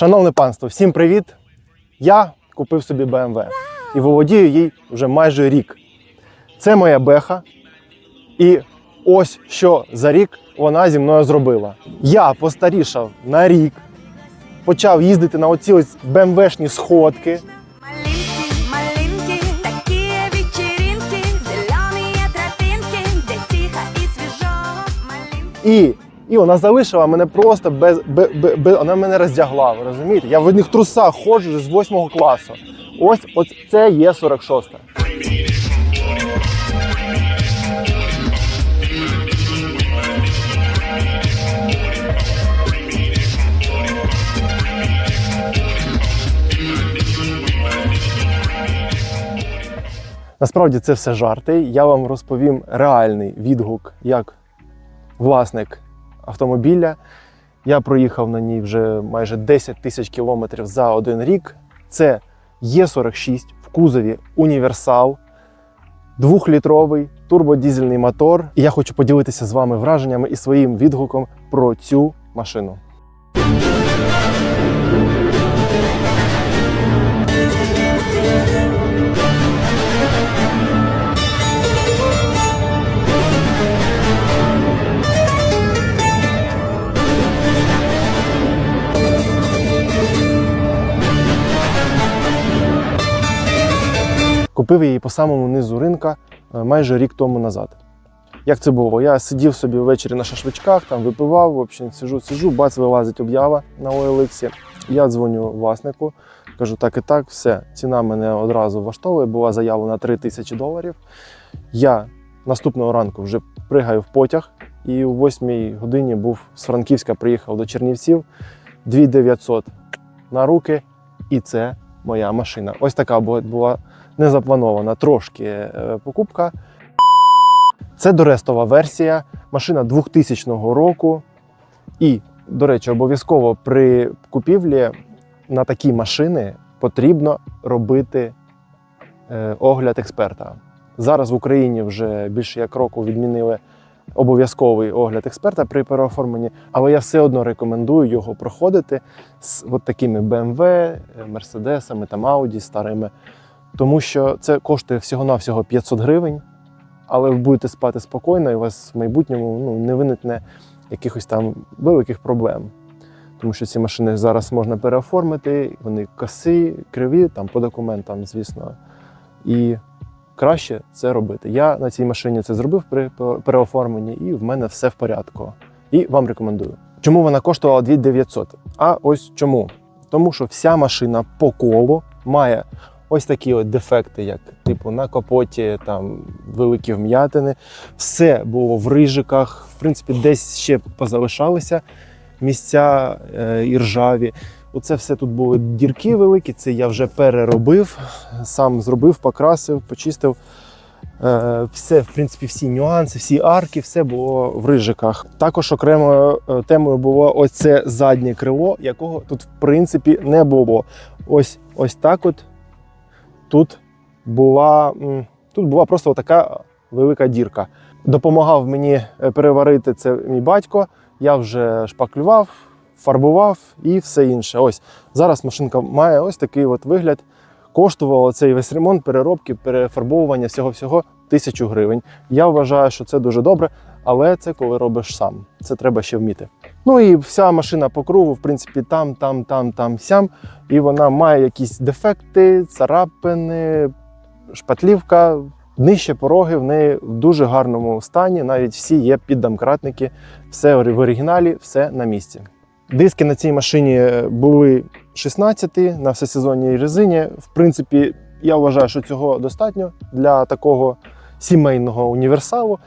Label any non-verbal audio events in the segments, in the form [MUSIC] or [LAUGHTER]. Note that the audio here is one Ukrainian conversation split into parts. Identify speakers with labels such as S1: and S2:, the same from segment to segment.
S1: Шановне панство, всім привіт! Я купив собі BMW і володію їй вже майже рік. Це моя беха, і ось що за рік вона зі мною зробила. Я постарішав на рік, почав їздити на оці ось BMW-шні сходки. І, і вона залишила мене просто без, без, без, вона мене роздягла. Ви розумієте? Я в одних трусах ходжу з 8 класу. Ось, ось це є 46. Насправді це все жарти. Я вам розповім реальний відгук як власник автомобіля. Я проїхав на ній вже майже 10 тисяч кілометрів за один рік. Це Є46 в кузові універсал, двохлітровий турбодізельний мотор. І я хочу поділитися з вами враженнями і своїм відгуком про цю машину. Купив її по самому низу ринка е, майже рік тому назад. Як це було? Я сидів собі ввечері на шашличках, там випивав, в общем, сижу, сижу, бац, вилазить об'ява на OLX. Я дзвоню власнику, кажу, так і так, все, ціна мене одразу влаштовує, була заява на 3 тисячі доларів. Я наступного ранку вже пригаю в потяг, і о 8 годині був з Франківська, приїхав до Чернівців, 2900 на руки, і це моя машина. Ось така була- була незапланована трошки е, покупка. Це дорестова версія, машина 2000 року. І, до речі, обов'язково при купівлі на такі машини потрібно робити е, огляд експерта. Зараз в Україні вже більше як року відмінили обов'язковий огляд експерта при переоформленні, але я все одно рекомендую його проходити з от такими BMW, е, Мерседесами, там Audi старими. Тому що це коштує всього-навсього 500 гривень, але ви будете спати спокійно, і у вас в майбутньому ну, не виникне якихось там великих проблем. Тому що ці машини зараз можна переоформити, вони коси, криві, там по документам, звісно. І краще це робити. Я на цій машині це зробив при переоформленні, і в мене все в порядку. І вам рекомендую. Чому вона коштувала 2900? А ось чому? Тому що вся машина по колу має ось такі от дефекти, як типу на капоті, там великі вм'ятини. Все було в рижиках. В принципі, десь ще позалишалися місця е, і ржаві. Оце все тут були дірки великі. Це я вже переробив, сам зробив, покрасив, почистив. Е, Все, в принципі, всі нюанси, всі арки, все було в рижиках. Також окремою е, темою було ось це заднє крило, якого тут в принципі не було. Ось ось так от тут була, тут була просто така велика дірка. Допомагав мені е, переварити це мій батько. Я вже шпаклював, фарбував і все інше. Ось зараз машинка має ось такий от вигляд. Коштувало цей весь ремонт, переробки, перефарбовування всього-всього тисячу гривень. Я вважаю, що це дуже добре, але це коли робиш сам. Це треба ще вміти. Ну і вся машина по кругу, в принципі, там, там, там, там, сям. І вона має якісь дефекти, царапини, шпатлівка. Нижче пороги в неї в дуже гарному стані. Навіть всі є піддомкратники, все в оригіналі, все на місці. Диски на цій машині були 16 на всесезонній резині. В принципі, я вважаю, що цього достатньо для такого сімейного універсалу.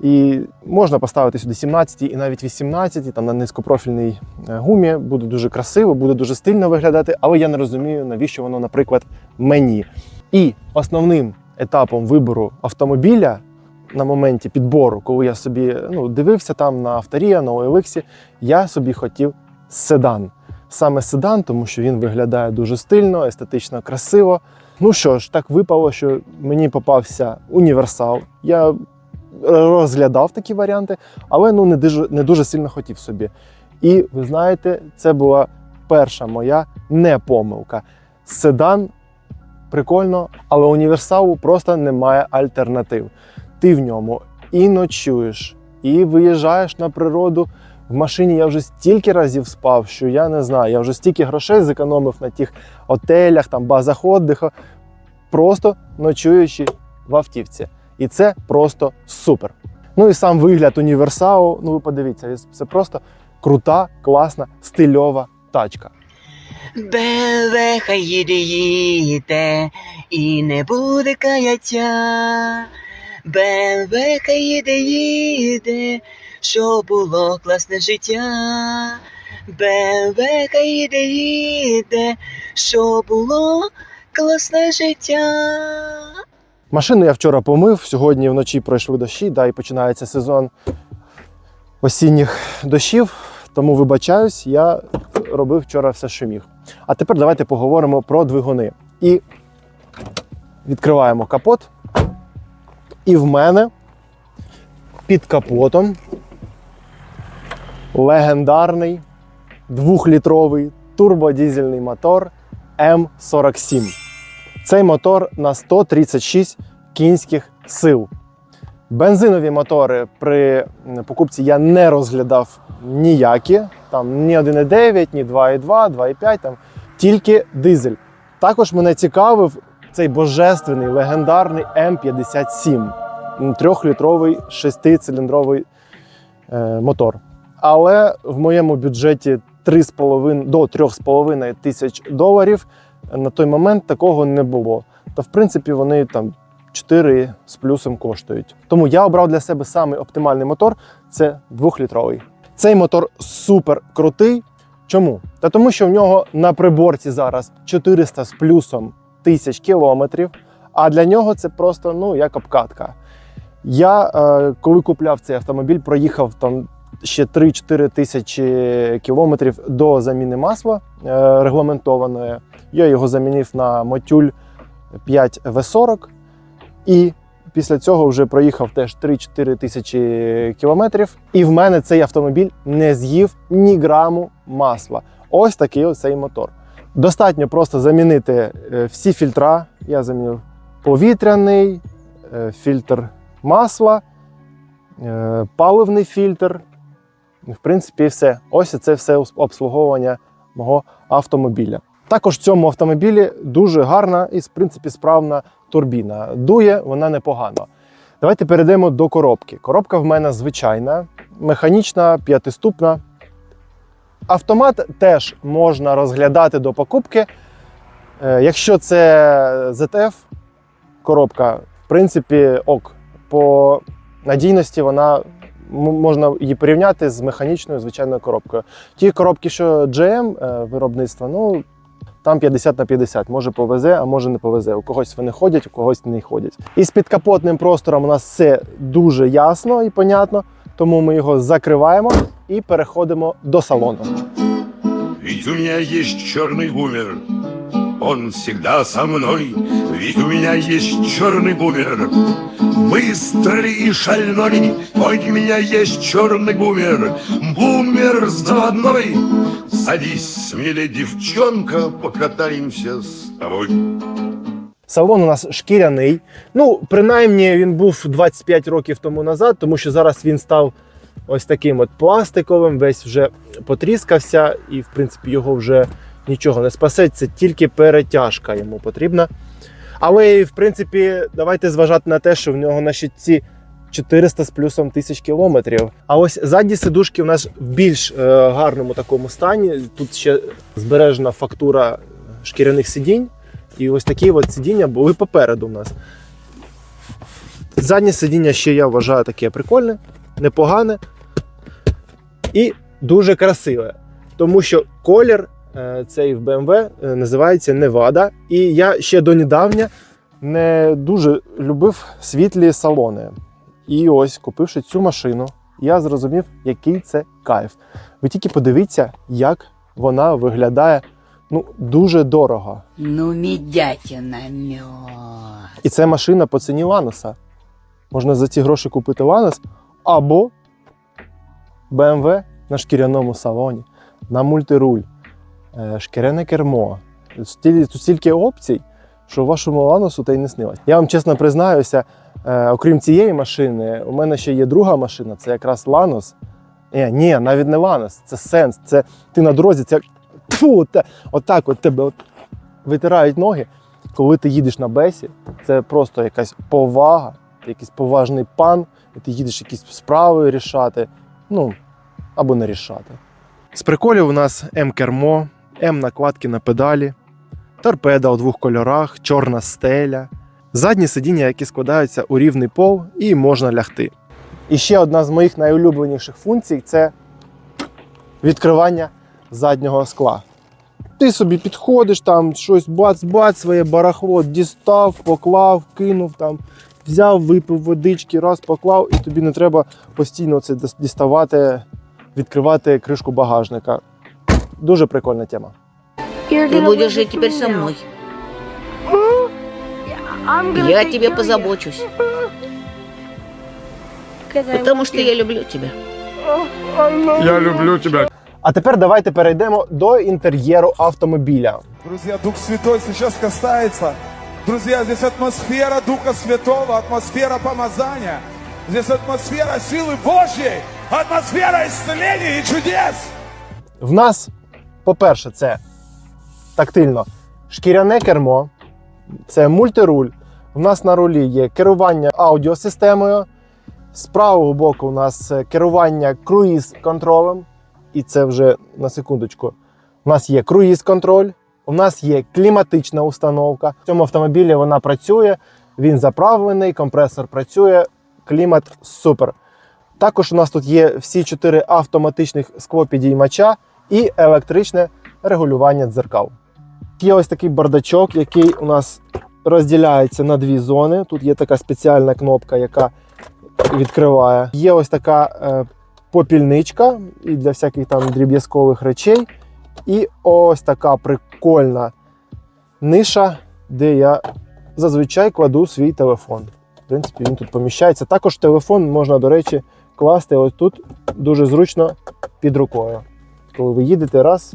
S1: І можна поставити сюди 17 і навіть 18 там на низькопрофільній е, гумі. Буде дуже красиво, буде дуже стильно виглядати, але я не розумію, навіщо воно, наприклад, мені. І основним етапом вибору автомобіля на моменті підбору, коли я собі ну, дивився там на Авторія, на OLX, я собі хотів седан. Саме седан, тому що він виглядає дуже стильно, естетично красиво. Ну що ж, так випало, що мені попався універсал. Я розглядав такі варіанти, але ну не дуже, не дуже сильно хотів собі. І ви знаєте, це була перша моя не помилка. Седан прикольно, але універсалу просто немає альтернатив. Ти в ньому і ночуєш, і виїжджаєш на природу. В машині я вже стільки разів спав, що я не знаю. Я вже стільки грошей зекономив на тих отелях, там базах отдиху, просто ночуючи в автівці. І це просто супер. Ну і сам вигляд універсалу. Ну ви подивіться, це просто крута, класна, стильова тачка.
S2: Бебеха їде, і не буде каяття. Бебеха їде, їде, що було класне життя. Бебеха їде, їде, що було класне життя.
S1: Машину я вчора помив, сьогодні вночі пройшли дощі, да, і починається сезон осінніх дощів. Тому вибачаюсь, я робив вчора все, що міг. А тепер давайте поговоримо про двигуни. І відкриваємо капот. І в мене під капотом легендарний двохлітровий турбодізельний мотор М47. Цей мотор на 136 кінських сил. Бензинові мотори при покупці я не розглядав ніякі. Там ні 1,9, ні 2,2, 2,5, там тільки дизель. Також мене цікавив цей божественний легендарний М57, трьохлітровий шестициліндровий е, мотор. Але в моєму бюджеті 3,5 до 3,5 тисяч доларів на той момент такого не було. Та в принципі вони там 4 з плюсом коштують. Тому я обрав для себе самий оптимальний мотор це 2-літровий. Цей мотор супер крутий. Чому? Та тому, що в нього на приборці зараз 400 з плюсом тисяч кілометрів, а для нього це просто ну як обкатка. Я е, коли купляв цей автомобіль, проїхав там ще 3-4 тисячі кілометрів до заміни масла е, регламентованої. Я його замінив на Мотюль 5 V40 і після цього вже проїхав теж 3-4 тисячі кілометрів. І в мене цей автомобіль не з'їв ні граму масла. Ось такий ось цей мотор. Достатньо просто замінити е, всі фільтра. Я замінив повітряний, е, фільтр масла, паливний фільтр. В принципі, все. Ось це все обслуговування мого автомобіля. Також в цьому автомобілі дуже гарна і, в принципі, справна турбіна. Дує вона непогано. Давайте перейдемо до коробки. Коробка в мене звичайна, механічна, п'ятиступна. Автомат теж можна розглядати до покупки. Е, Якщо це ZF коробка, в принципі, ок. По надійності вона можна її порівняти з механічною звичайною коробкою. Ті коробки, що GM е, виробництва, ну там 50 на 50. Може повезе, а може не повезе. У когось вони ходять, у когось не ходять. І з підкапотним простором у нас все дуже ясно і понятно, тому ми його закриваємо і переходимо до салону.
S3: Ведь у меня есть черный бумер. Он всегда со мной. Ведь у меня есть черный бумер. Быстрый и шальной. Ведь у меня есть черный бумер. Бумер заводной. Садись, смелее, девчонка, покатаемся с тобой.
S1: Салон у нас шкіряний. Ну, принаймні, він був 25 років тому назад, тому що зараз він став ось таким от пластиковим, весь вже потріскався, і, в принципі, його вже нічого не спасе. Це тільки перетяжка йому потрібна. Але, в принципі, давайте зважати на те, що в нього на щитці 400 з плюсом тисяч кілометрів. А ось задні сидушки у нас в більш е, гарному такому стані. Тут ще збережена фактура шкіряних сидінь. І ось такі от сидіння були попереду у нас. Заднє сидіння ще я вважаю таке прикольне, непогане і дуже красиве. Тому що колір цей в BMW е, називається Невада. І я ще донедавня не дуже любив світлі салони. І ось, купивши цю машину, я зрозумів, який це кайф. Ви тільки подивіться, як вона виглядає ну, дуже дорого.
S2: Ну, медятина мед.
S1: І це машина по ціні Ланоса. Можна за ці гроші купити Ланос або BMW на шкіряному салоні, на мультируль, е, шкіряне кермо. Стільки опцій, що вашому ланосу та й не снилось. Я вам чесно признаюся, е, окрім цієї машини, у мене ще є друга машина, це якраз Ланос. Ні, ні, навіть не Ланос, це сенс. Це ти на дорозі, це Фу, те, отак от тебе от витирають ноги. Коли ти їдеш на бесі, це просто якась повага, якийсь поважний пан, і ти їдеш якісь справи рішати, ну або не рішати. З приколів у нас М-кермо, М-накладки на педалі, торпеда у двох кольорах, чорна стеля, задні сидіння, які складаються у рівний пол, і можна лягти. І ще одна з моїх найулюбленіших функцій це відкривання заднього скла. Ти собі підходиш, там щось бац-бац, своє барахло дістав, поклав, кинув там, взяв, випив водички, раз поклав, і тобі не треба постійно це діставати, відкривати кришку багажника. Дуже прикольна тема.
S2: Ты будешь жить теперь со мной. Я о тебе позабочусь. Потому что я люблю тебя.
S4: Я люблю тебя.
S1: А тепер давайте перейдемо до інтер'єру автомобіля.
S5: Друзья, Дух Святой сейчас касается. Друзья, здесь атмосфера Духа Святого, атмосфера помазания. Здесь атмосфера силы Божьей, атмосфера исцеления и чудес.
S1: В нас, по-перше, це тактильно шкіряне кермо, це мультируль. У нас на рулі є керування аудіосистемою. З правого боку у нас е, керування круїз-контролем. І це вже на секундочку. У нас є круїз-контроль, у нас є кліматична установка. В цьому автомобілі вона працює, він заправлений, компресор працює, клімат супер. Також у нас тут є всі чотири автоматичних склопідіймача і електричне регулювання дзеркал. Є ось такий бардачок, який у нас розділяється на дві зони. Тут є така спеціальна кнопка, яка відкриває. Є ось така е, попільничка і для всяких там дріб'язкових речей. І ось така прикольна ниша, де я зазвичай кладу свій телефон. В принципі, він тут поміщається. Також телефон можна, до речі, класти ось тут дуже зручно під рукою. Коли ви їдете, раз,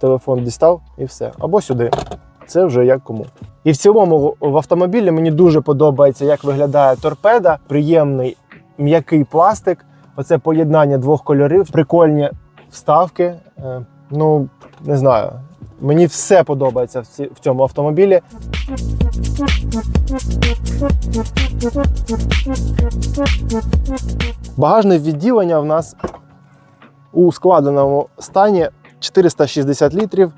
S1: телефон дістав і все. Або сюди. Це вже як кому. І в цілому в- автомобілі мені дуже подобається, як виглядає торпеда. Приємний м'який пластик. Оце поєднання двох кольорів, прикольні вставки. Е, Ну, не знаю. Мені все подобається в цьому автомобілі. Багажне відділення в нас у складеному стані 460 літрів,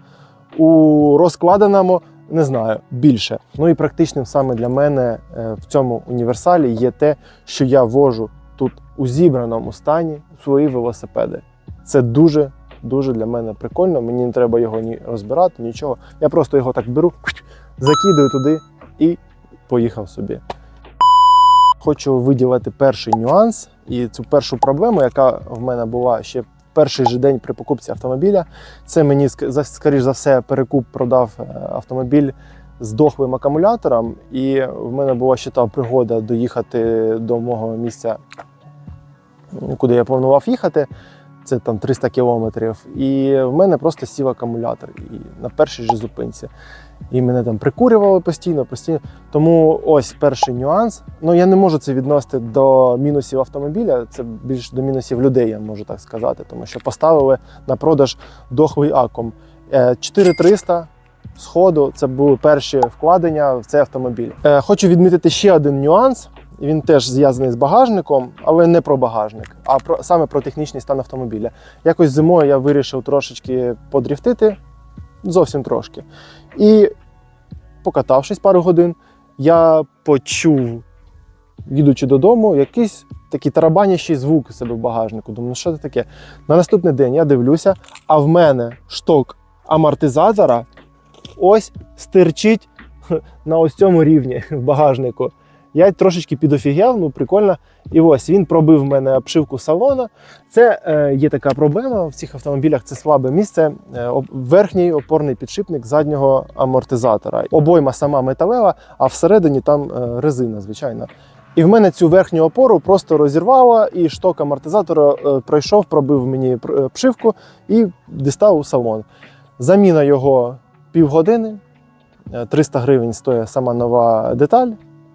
S1: у розкладеному не знаю більше. Ну і практичним саме для мене е, в цьому універсалі є те, що я вожу тут у зібраному стані свої велосипеди. Це дуже дуже для мене прикольно. Мені не треба його ні розбирати, нічого. Я просто його так беру, закидаю туди і поїхав собі. Хочу виділити перший нюанс і цю першу проблему, яка в мене була ще перший же день при покупці автомобіля. Це мені скоріш за все перекуп продав е, автомобіль з дохлим акумулятором, і в мене була ще та пригода доїхати до мого місця, куди я планував їхати. Це там 300 кілометрів. І в мене просто сів акумулятор і на першій же зупинці. І мене там прикурювали постійно, постійно. Тому ось перший нюанс. Ну я не можу це відносити до мінусів автомобіля, це більш до мінусів людей, я можу так сказати, тому що поставили на продаж дохлий акум. Е, 4300 сходу це були перші вкладення в цей автомобіль. Е, Хочу відмітити ще один нюанс. Він теж зв'язаний з багажником, але не про багажник, а про саме про технічний стан автомобіля. Якось зимою я вирішив трошечки подріфтити, зовсім трошки. І покатавшись пару годин, я почув, їдучи додому, якийсь такий тарабанящий звук у себе в багажнику. Думаю, ну що це таке? На наступний день я дивлюся, а в мене шток амортизатора ось стирчить [LAUGHS] на ось цьому рівні в багажнику. Я трошечки підофігел, ну прикольно. І ось він пробив в мене обшивку салона. Це е, є така проблема в цих автомобілях. Це слабе місце. Е, верхній опорний підшипник заднього амортизатора. Обойма сама металева, а всередині там е, резина, звичайно. І в мене цю верхню опору просто розірвало, і шток амортизатора е, пройшов, пробив мені е, обшивку і дістав у салон. Заміна його півгодини, е, 300 гривень стоїть сама нова деталь.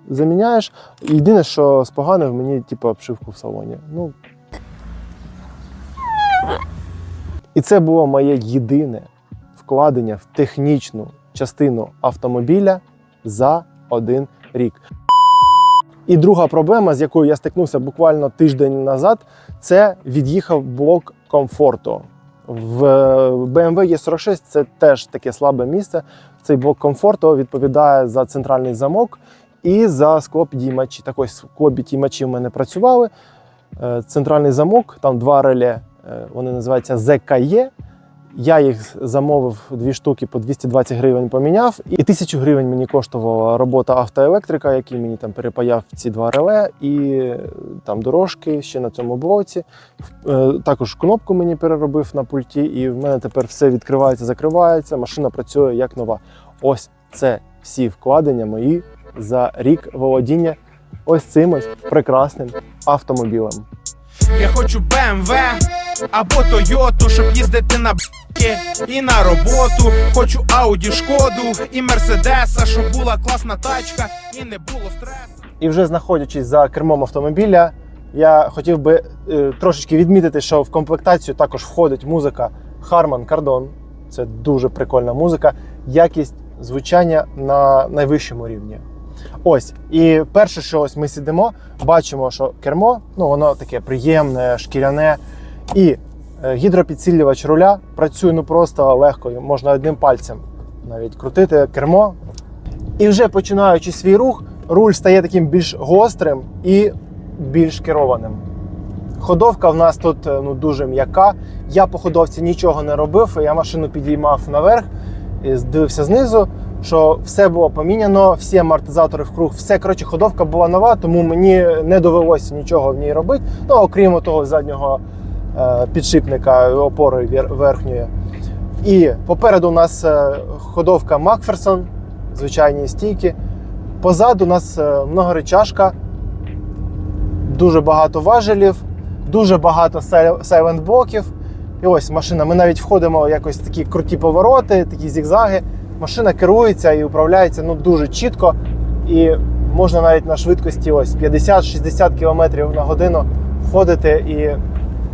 S1: Заміняєш. Єдине, що з поганим мені, типу, обшивку в салоні. Ну. І це було моє єдине вкладення в технічну частину автомобіля за один рік. І друга проблема, з якою я стикнувся буквально тиждень назад, це від'їхав блок комфорту. В BMW E46 це теж таке слабе місце. Цей блок комфорту відповідає за центральний замок і за склопідіймачі. Так ось склопідіймачі в мене працювали. Е, Центральний замок, там два реле, е, вони називаються ЗКЄ. Я їх замовив дві штуки по 220 гривень поміняв, і тисячу гривень мені коштувала робота автоелектрика, який мені там перепаяв ці два реле, і е, там дорожки ще на цьому блоці. Також кнопку мені переробив на пульті, і в мене тепер все відкривається, закривається. Машина працює як нова. Ось це всі вкладення мої за рік володіння ось цим ось прекрасним автомобілем.
S6: Я хочу BMW або Toyota, щоб їздити на б**ки і на роботу. Хочу Audi, Шкоду і Мерседеса, щоб була класна тачка і не було стресу.
S1: І вже знаходячись за кермом автомобіля, я хотів би е, трошечки відмітити, що в комплектацію також входить музика Harman Kardon. Це дуже прикольна музика, якість звучання на найвищому рівні. Ось, і перше, що ось ми сидимо, бачимо, що кермо, ну воно таке приємне, шкіряне. І е, гідропідсилювач руля працює ну просто легко, можна одним пальцем навіть крутити кермо. І вже починаючи свій рух, руль стає таким більш гострим і більш керованим. Ходовка в нас тут е, ну, дуже м'яка. Я по ходовці нічого не робив, я машину підіймав наверх і дивився знизу, що все було поміняно, всі амортизатори в круг, все коротше, ходовка була нова, тому мені не довелося нічого в ній робити. Ну, окрім того заднього е, підшипника опори верхньої. І попереду у нас е, ходовка Макферсон, звичайні стійки. Позаду у нас е, многоречашка, дуже багато важелів, дуже багато сайлент-блоків. І ось машина. Ми навіть входимо в якось такі круті повороти, такі зігзаги. Машина керується і управляється ну, дуже чітко. І можна навіть на швидкості ось 50-60 км на годину входити, і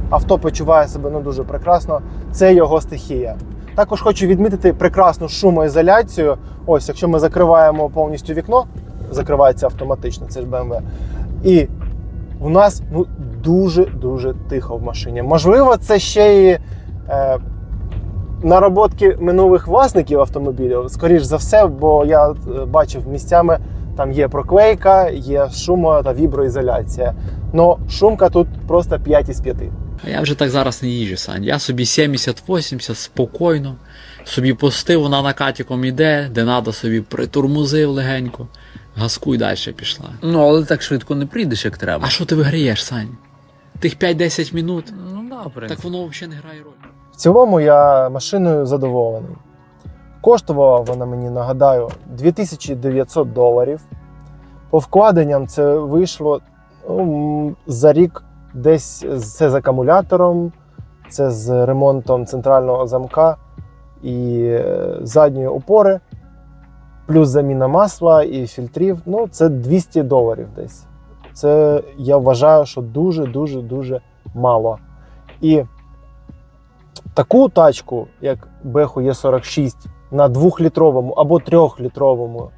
S1: авто почуває себе ну, дуже прекрасно. Це його стихія. Також хочу відмітити прекрасну шумоізоляцію. Ось, якщо ми закриваємо повністю вікно, закривається автоматично, це ж BMW. І у нас ну, дуже-дуже тихо в машині. Можливо, це ще і нароботки минулих власників автомобілів, скоріш за все, бо я е, бачив місцями, там є проклейка, є шумо та віброізоляція. Но шумка тут просто 5 із 5.
S7: А я вже так зараз не їжджу, Сань. Я собі 70-80 спокійно, собі пустив, вона накатіком іде, де надо собі притурмузив легенько, газку і далі пішла.
S8: Ну, але так швидко не прийдеш, як треба.
S7: А що ти виграєш, Сань? Тих 5-10 минут,
S8: Ну, да, в принципі.
S7: так воно взагалі не грає роль.
S1: В цілому я машиною задоволений. Коштувала вона мені, нагадаю, 2900 доларів. По вкладенням це вийшло ну, за рік десь це з акумулятором, це з ремонтом центрального замка і е, задньої опори, плюс заміна масла і фільтрів. Ну, це 200 доларів десь. Це я вважаю, що дуже-дуже дуже мало. І таку тачку, як Беху Е46, на 2-літровому або 3-літровому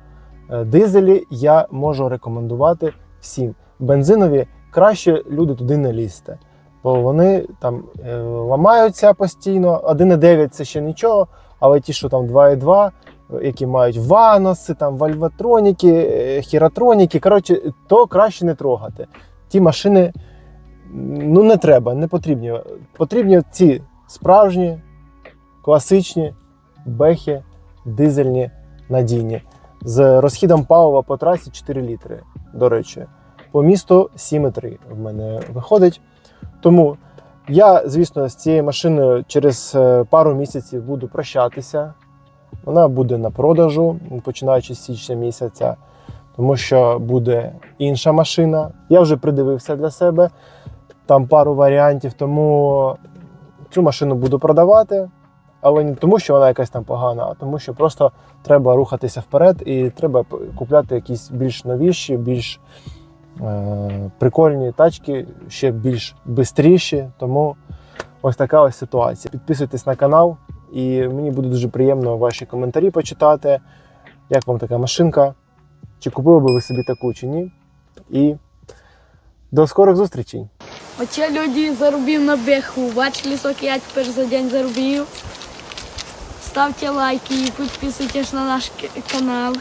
S1: е, дизелі я можу рекомендувати всім. Бензинові краще люди туди не лізьте, бо вони там е, ламаються постійно. 1,9 це ще нічого, але ті, що там 2,2, які мають ваноси, там вальватроніки, е, хіротроніки, коротше, то краще не трогати. Ті машини ну, не треба, не потрібні. Потрібні ці справжні, класичні бехи, дизельні, надійні. З розхідом палива по трасі 4 літри, до речі. По місту 7,3 в мене виходить. Тому я, звісно, з цією машиною через е, пару місяців буду прощатися. Вона буде на продажу, починаючи з січня місяця, тому що буде інша машина. Я вже придивився для себе там пару варіантів, тому цю машину буду продавати, але не тому, що вона якась там погана, а тому, що просто треба рухатися вперед і треба купляти якісь більш новіші, більш е, прикольні тачки, ще більш бистріші. Тому ось така ось ситуація. Підписуйтесь на канал, і мені буде дуже приємно ваші коментарі почитати. Як вам така машинка? Чи купили би ви собі таку, чи ні? І до скорих зустрічей!
S9: Оце люди заробив на беху. Бачили, скільки я тепер за день заробив. Ставте лайки і підписуйтесь на наш канал.